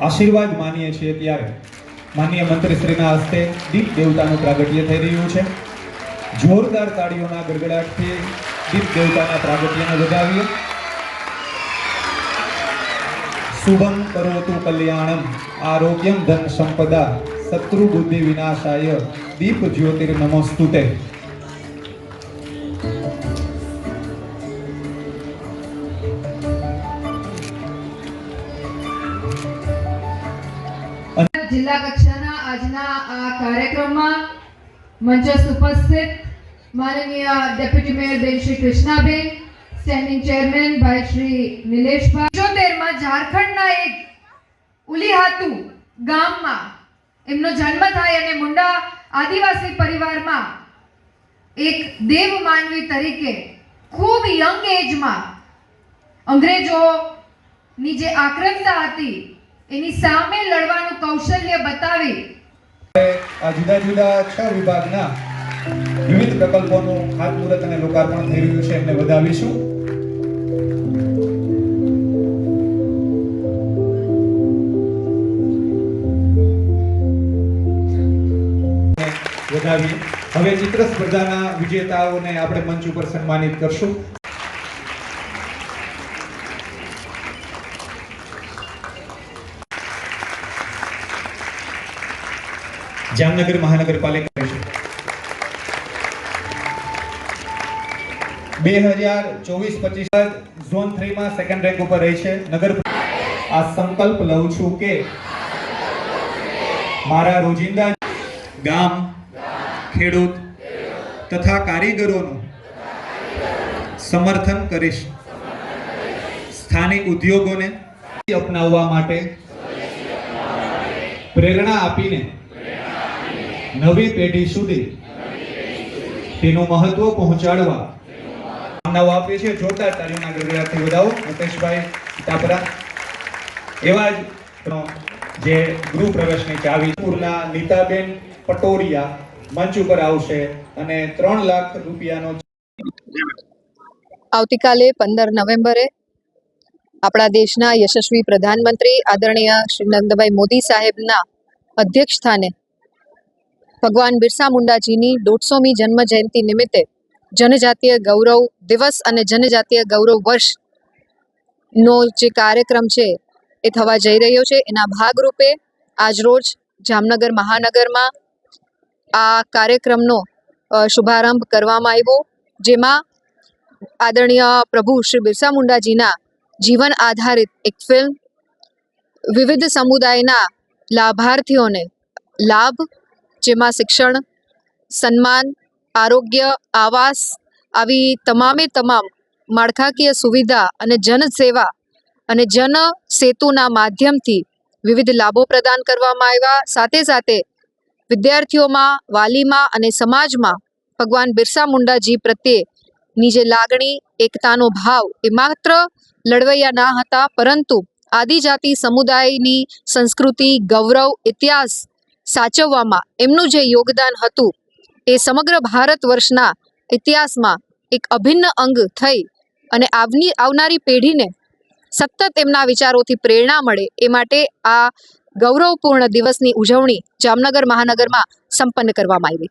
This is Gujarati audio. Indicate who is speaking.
Speaker 1: આશીર્વાદ માનીએ છીએ ત્યારે માનનીય મંત્રીશ્રીના હસ્તે દીપ દેવતાનું પ્રાગટ્ય થઈ રહ્યું છે. જોરદાર તાળીઓના ગડગડાટથી દીપ દેવતાના પ્રાગટ્યને વધાવીએ. શુભમ કરોતુ કલ્યાણમ આરોગ્યમ ધન સંપદા શત્રુ બુદ્ધિ વિનાશાય દીપ જ્યોતિર
Speaker 2: જિલ્લા કક્ષાના આજના આ કાર્યક્રમમાં મંચસ્થ ઉપસ્થિત માનનીય ડેપ્યુટી મેયર બેન શ્રી કૃષ્ણાબેન સ્ટેન્ડિંગ ચેરમેન ભાઈ શ્રી નિલેશભાઈ. પંચોતેરમાં ઝારખંડના એક ઉલીહાતુ ગામમાં એમનો જન્મ થાય અને મુંડા આદિવાસી પરિવારમાં એક દેવ માનવી તરીકે ખૂબ યંગ એજમાં અંગ્રેજોની જે આક્રમતા હતી એની સામે લડવાનું કૌશલ્ય બતાવી.
Speaker 1: આ જુદા જુદા છ વિભાગના વિવિધ પ્રકલ્પોનું ખાતમુહૂર્ત અને લોકાર્પણ થઈ રહ્યું છે, એમને વધાવીશું. વધાવીએ હવે ચિત્ર સ્પર્ધાના વિજેતાઓને આપણે મંચ ઉપર સન્માનિત કરશું. જામનગર મહાનગરપાલિકા બે હજાર ચોવીસ પચીસ ઝોન થ્રીમાં સેકન્ડ રેન્ક ઉપર રહી છે. નગર આ સંકલ્પ લઉં છું કે મારા રોજિંદા ગામ, ખેડૂત તથા કારીગરોનું સમર્થન કરીશ. સ્થાનિક ઉદ્યોગોને અપનાવવા માટે પ્રેરણા આપીને નવી પેઢી સુધી તેનું મહત્વ પહોંચાડવા ભાવનાઓ આપીએ છીએ. જોરદાર તાલીમના ગરગડાટથી વધાવો. મુકેશભાઈ ટાપરા. એવા જ જે ગૃહ પ્રવેશની ચાવી પૂરના નીતાબેન, પટોરિયા મંચ ઉપર આવશે અને ત્રણ લાખ રૂપિયાનો
Speaker 3: આવતીકાલે પંદર નવેમ્બરે આપણા દેશના યશસ્વી પ્રધાનમંત્રી આદરણીય શ્રી નરેન્દ્રભાઈ મોદી સાહેબના અધ્યક્ષ સ્થાને ભગવાન બિરસા મુંડાજીની દોઢસોમી જન્મ જયંતિ નિમિત્તે જનજાતીય ગૌરવ દિવસ અને જનજાતીય ગૌરવ વર્ષ નો જે કાર્યક્રમ છે એ થવા જઈ રહ્યો છે. એના ભાગરૂપે આજરોજ જામનગર મહાનગરમાં આ કાર્યક્રમનો શુભારંભ કરવામાં આવ્યો, જેમાં આદરણીય પ્રભુ શ્રી બિરસા મુંડાજીના જીવન આધારિત એક ફિલ્મ વિવિધ સમુદાયના લાભાર્થીઓને લાભ જેમાં શિક્ષણ, સન્માન, આરોગ્ય, આવાસ આવી તમામે તમામ માળખાકીય સુવિધા અને જનસેવા અને જન સેતુના માધ્યમથી વિવિધ લાભો પ્રદાન કરવામાં આવ્યા. સાથે સાથે વિદ્યાર્થીઓમાં, વાલીમાં અને સમાજમાં ભગવાન બિરસા મુંડાજી પ્રત્યેની જે લાગણી, એકતાનો ભાવ એ માત્ર લડવૈયા ના હતા, પરંતુ આદિજાતિ સમુદાયની સંસ્કૃતિ, ગૌરવ, ઇતિહાસ સાચવવામાં એમનું જે યોગદાન હતું, એ સમગ્ર ભારત વર્ષના ઇતિહાસમાં એક અભિન્ન અંગ થઈ અને આવની, આવનારી પેઢીને સતત એમના વિચારોથી પ્રેરણા મળે એ માટે આ ગૌરવપૂર્ણ દિવસની ઉજવણી જામનગર મહાનગરમાં સંપન્ન કરવામાં આવી.